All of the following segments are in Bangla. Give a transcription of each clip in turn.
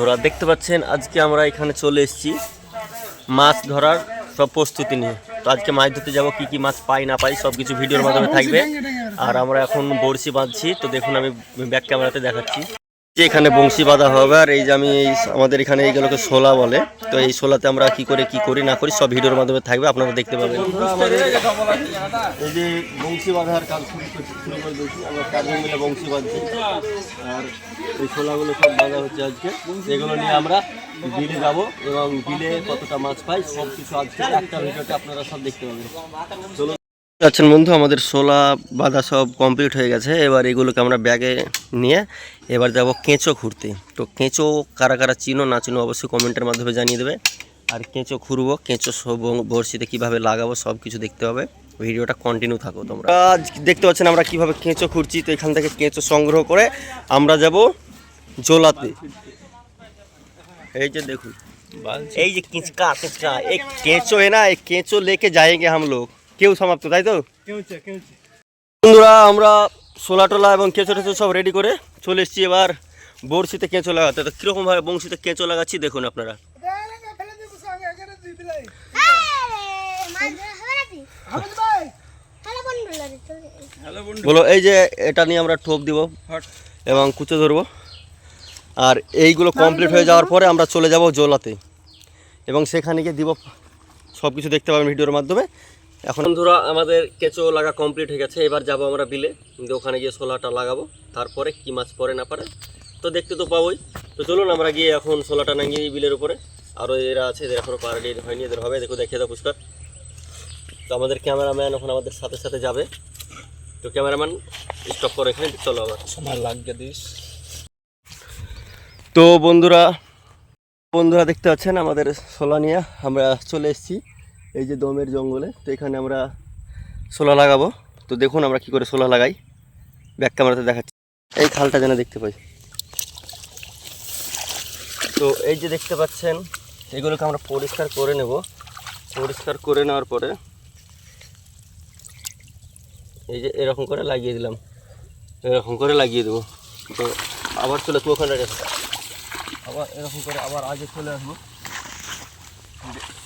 ওরা দেখতে পাচ্ছেন, আজকে আমরা এখানে চলে এসেছি মাছ ধরার সব প্রস্তুতি নিয়ে। তো আজকে মাছ ধরতে যাব, কী কী মাছ পাই, না পাই সব কিছু ভিডিওর মাধ্যমে থাকবে। আর আমরা এখন বড়শি বাঁধছি, তো দেখুন আমি ব্যাক ক্যামেরাতে দেখাচ্ছি। যে এখানে বংশী বাঁধা হবে, আর এই যে আমি এই আমাদের এখানে এইগুলোকে শোলা বলে, তো এই শোলাতে আমরা কি করে, কি করি, না করি, সব ভিডিওর মাধ্যমে থাকবে, আপনারা দেখতে পাবেন। এই যে বংশী বাঁধার কাজ শুরু আর এই শোলাগুলো সব বাঁধা হচ্ছে আজকে। এগুলো নিয়ে আমরা বিলে যাব, এবং বিলে কতটা মাছ পাই সব কিছু আজকে একটা ভিডিওতে আপনারা সব দেখতে পাবেন। চলো আচ্ছা বন্ধু, আমাদের সোলা বাঁধা সব কমপ্লিট হয়ে গেছে। এবার এগুলোকে আমরা ব্যাগে নিয়ে এবার যাব কেঁচো ঘুরতে তো কেঁচো কারা কারা চিনো, না চিনো অবশ্যই কমেন্টের মাধ্যমে জানিয়ে দেবে। আর কেঁচো ঘুরবো কেঁচো সব বড়শিতে কীভাবে লাগাবো সব কিছু দেখতে হবে। ভিডিওটা কন্টিনিউ থাকো তোমরা। আজ দেখতে পাচ্ছেন আমরা কীভাবে কেঁচো খুঁড়ছি, তো এখান থেকে কেঁচো সংগ্রহ করে আমরা যাব জোলাতে। এই যে দেখুন, এই যে কিঁচকা কিঁচকা, এই কেঁচো এ না, এই কেঁচো লেকে যায়গে হাম লোক কেউ সমাপ্ত তাই তো? বন্ধুরা আমরা সোলা টোলা এবং কেঁচো টেঁচো সব রেডি করে চলে এসেছি এবার বড়শিতে কেঁচো লাগাতে। তো কীরকমভাবে বংশিতে কেঁচো লাগাচ্ছি দেখুন আপনারা। বলো এই যে এটা নিয়ে আমরা ঠোপ দিব এবং কুচো ধরবো। আর এইগুলো কমপ্লিট হয়ে যাওয়ার পরে আমরা চলে যাব জোলাতে। এবং সেখানে গিয়ে দিব সব কিছু দেখতে পাবেন ভিডিওর মাধ্যমে। এখন বন্ধুরা আমাদের কেঁচো লাগা কমপ্লিট হয়ে গেছে। এবার যাব আমরা বিলে। কিন্তু ওখানে গিয়ে সোলাটা লাগাবো। তারপরে কি মাছ পরে না পারে তো দেখতে তো পাবোই। তো চলুন আমরা গিয়ে এখন সোলাটা নাঙ্গিয়ে দিই বিলের উপরে। আরও এরা আছে এদের এখনও পারাডি হয়নি এদের হবে। দেখো দেখিয়ে দাও পুষ্কার। তো আমাদের ক্যামেরাম্যান এখন আমাদের সাথে সাথে যাবে। তো ক্যামেরাম্যান স্টপ করে এখানে চলো আবার। সময় লাগবে দিস। তো বন্ধুরা বন্ধুরা দেখতে পাচ্ছেন আমাদের সোলা নিয়ে আমরা চলে এসেছি। এই যে দমের জঙ্গলে, তো এখানে আমরা সোলা লাগাবো। তো দেখুন আমরা কি করে সোলা লাগাই। ব্যাক ক্যামেরাতে দেখাচ্ছি। এই খালটা যেন দেখতে পাই। তো এই যে দেখতে পাচ্ছেন, এগুলোকে আমরা পরিষ্কার করে নেব। পরিষ্কার করে নেওয়ার পরে এই যে এরকম করে লাগিয়ে দিলাম। এরকম করে লাগিয়ে দেবো। তো আবার চলে তো ওখানে। আবার এরকম করে আবার আগে চলে আসব।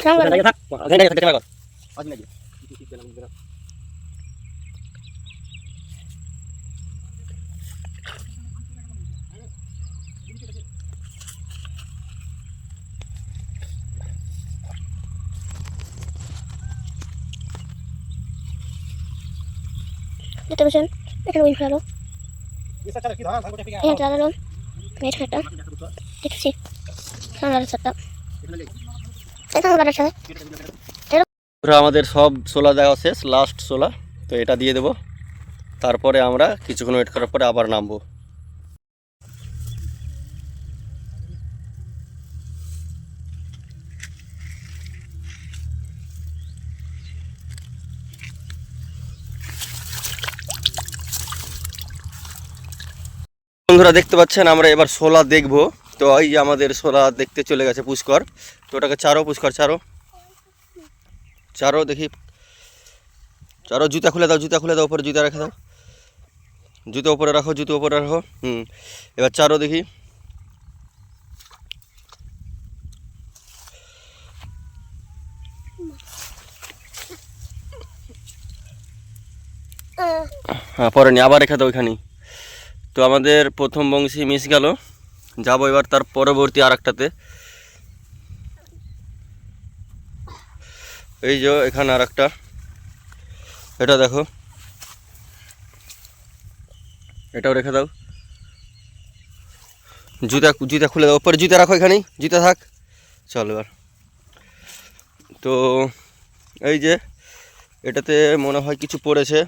দেখা গেছে ছোট একটা জলের পরিষ্কার এখানে নালা চলে যাবে দেখতে পাচ্ছেন এখানে উইন ফেলালো এখানে চালালো এখানে একটা দেখছি সামনে সাতটা এখানে বাটার সাথে আমাদের সব সোলা দেওয়া শেষ লাস্ট সোলা। তো এটা দিয়ে দেবো। তারপরে আমরা কিছুক্ষণ ওয়েট করার পরে আবার নামবো। বন্ধুরা, দেখতে পাচ্ছেন, আমরা এবার সোলা দেখব। তো এই যে আমাদের সোলা দেখতে চলে গেছে পুষ্কর। তো ওটাকে চারো পুষ্কর চারো। চারো দেখি। চারো জুতা খুলে দাও জুতা খুলে দাও উপরে জুতা রেখে দাও। জুতো উপরে রাখো জুতো উপরে রাখো। হুম এবার চারো দেখি। হ্যাঁ পরে নি আবার রেখে দাও ওইখানেই। তো আমাদের প্রথম বংশী মিস গেল। যাব এবার তার পরবর্তী আর একটাতে এই যে এখানে আর একটা এটা দেখো। এটাও রেখে দাও। জুতা জুতা খুলে দাও। উপরে জুতা রাখো এখানেই। জুতা থাক। চল এবার। তো এই যে এটাতে মনে হয় কিছু পড়েছে।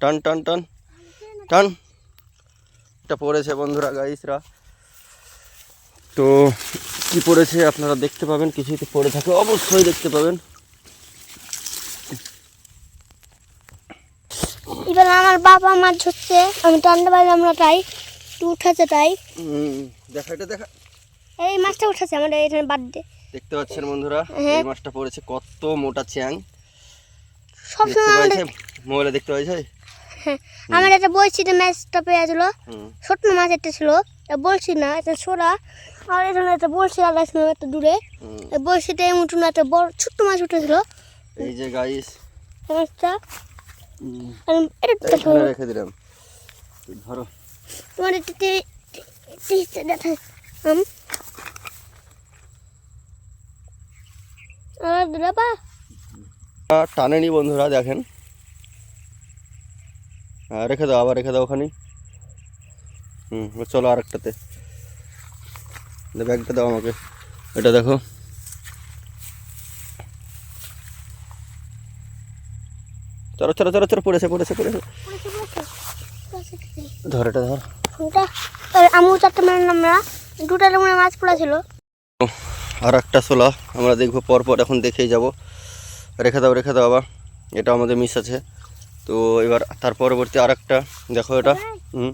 টান টান টান। টান। এটা পড়েছে বন্ধুরা গাইসরা তো কি পড়েছে আপনারা দেখতে পাবেন কিছু যদি পড়ে থাকে অবশ্যই দেখতে পাবেন। এবার আমার বাবা মাছ ধরছে আমি টান্ডা বাড়ি আমরা তাই একটু উঠেছে তাই। দেখা এটা দেখা। এই মাছটা উঠেছে আমাদের এখানে বার্থডে দেখতে পাচ্ছেন বন্ধুরা হ্যাঁ। এই মাছটা পড়েছে কত মোটা চ্যাং। আমাদের পাইছে মোবাইলে দেখতে পাইছে হ্যাঁ আমার একটা বলছি বলছিতে ম্যাচটা পেয়েছিল হুম। ছোট্ট মাছ একটা ছিল বলছি না একটা ছোড়া। আর এখানে একটা বলছি আলাদা ছিল একটা দূরে। বলছিতে মুঠুন একটা বড় ছোট্ট মাছ উঠেছিল। এই যে গাইস মাছটা। এটা রেখে দিলাম। ধরো। তোমার একটু টি- টি- টি- দেখা আম। আর বাবা টানেনি বন্ধুরা দেখেন। রেখে দাও আবার রেখে দাও ওখানে। হুম চলো আরেকটাতে। ব্যাগটা দাও আমাকে। এটা দেখো। চলো চলো চলো চলো পড়েছে পড়েছে পড়েছে। ধর এটা ধর। আমু চারটে মানে আমরা মনে মাছ পড়েছিল। আর একটা ছোলা আমরা দেখব পরপর এখন দেখেই যাব। রেখে দাও রেখে দাও আবার। এটা আমাদের মিস আছে। তো এবার তার পরবর্তী আর একটা দেখো এটা হুম।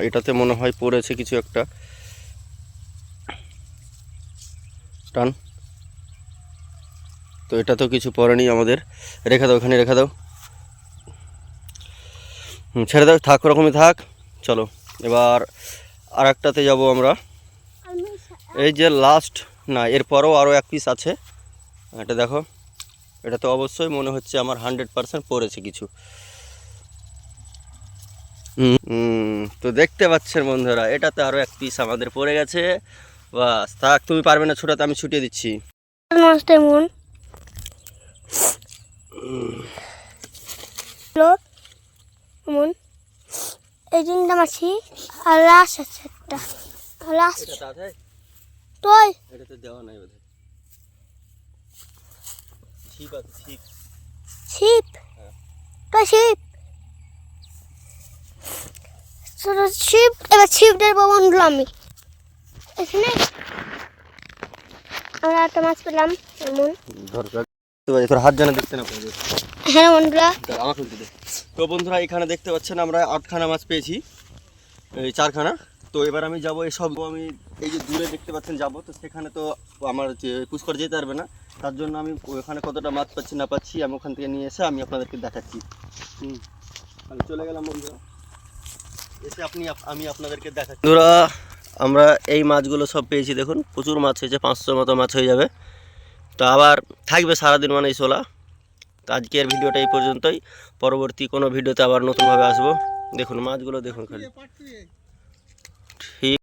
এটাতে মনে হয় পড়েছে কিছু একটা। টান। তো এটা তো কিছু পড়েনি আমাদের। রেখে দাও এখানে রেখে দাও। হুম, ছেড়ে দাও থাক ওরকমই থাক। চলো এবার আর একটাতে যাব আমরা। এই যে লাস্ট না এরপরও আরও এক পিস আছে। এটা দেখো। এটা তো অবশ্যই মনে হচ্ছে আমার হান্ড্রেড পার্সেন্ট পড়েছে কিছু। তো দেখতে পাচ্ছেন বন্ধুরা এটাতে আরও এক পিস আমাদের পড়ে গেছে। বাস থাক তুমি পারবে না ছোটাতে আমি ছুটিয়ে দিচ্ছি। এমন এই তিনটা মাছি আর লাশ আছে একটা। লাশ তুই। এটাতে দেওয়া নাই বোধহয়। ছিপ আছে ছিপ ছিপ তুই ছিপ ছোট ছিপ এবার ছিপ বন্ধু আমি এখানে আমরা একটা মাছ পেলাম এমন। তোর হাত জানা দেখতে না হ্যাঁ বন্ধুরা। আমাকে তো বন্ধুরা এখানে দেখতে পাচ্ছেন আমরা আটখানা মাছ পেয়েছি এই চারখানা। তো এবার আমি যাব এসব আমি এই যে দূরে দেখতে পাচ্ছেন যাব। তো সেখানে তো আমার যে পুষ্কর যেতে পারবে না। তার জন্য আমি ওখানে কতটা মাছ পাচ্ছি, না পাচ্ছি, আমি ওখান থেকে নিয়ে এসে আমি আপনাদেরকে দেখাচ্ছি। হুম, আমি চলে গেলাম বন্ধুরা। এসে আপনি আমি আপনাদেরকে দেখাচ্ছি। বন্ধুরা, আমরা এই মাছগুলো সব পেয়েছি, দেখুন, প্রচুর মাছ হয়েছে পাঁচশো মতো মাছ হয়ে যাবে। তো আবার থাকবে সারাদিন মানে শোলা তো আজকের ভিডিওটা এই পর্যন্তই। পরবর্তী কোনো ভিডিওতে আবার নতুনভাবে আসব। দেখুন, মাছগুলো দেখুন খালি।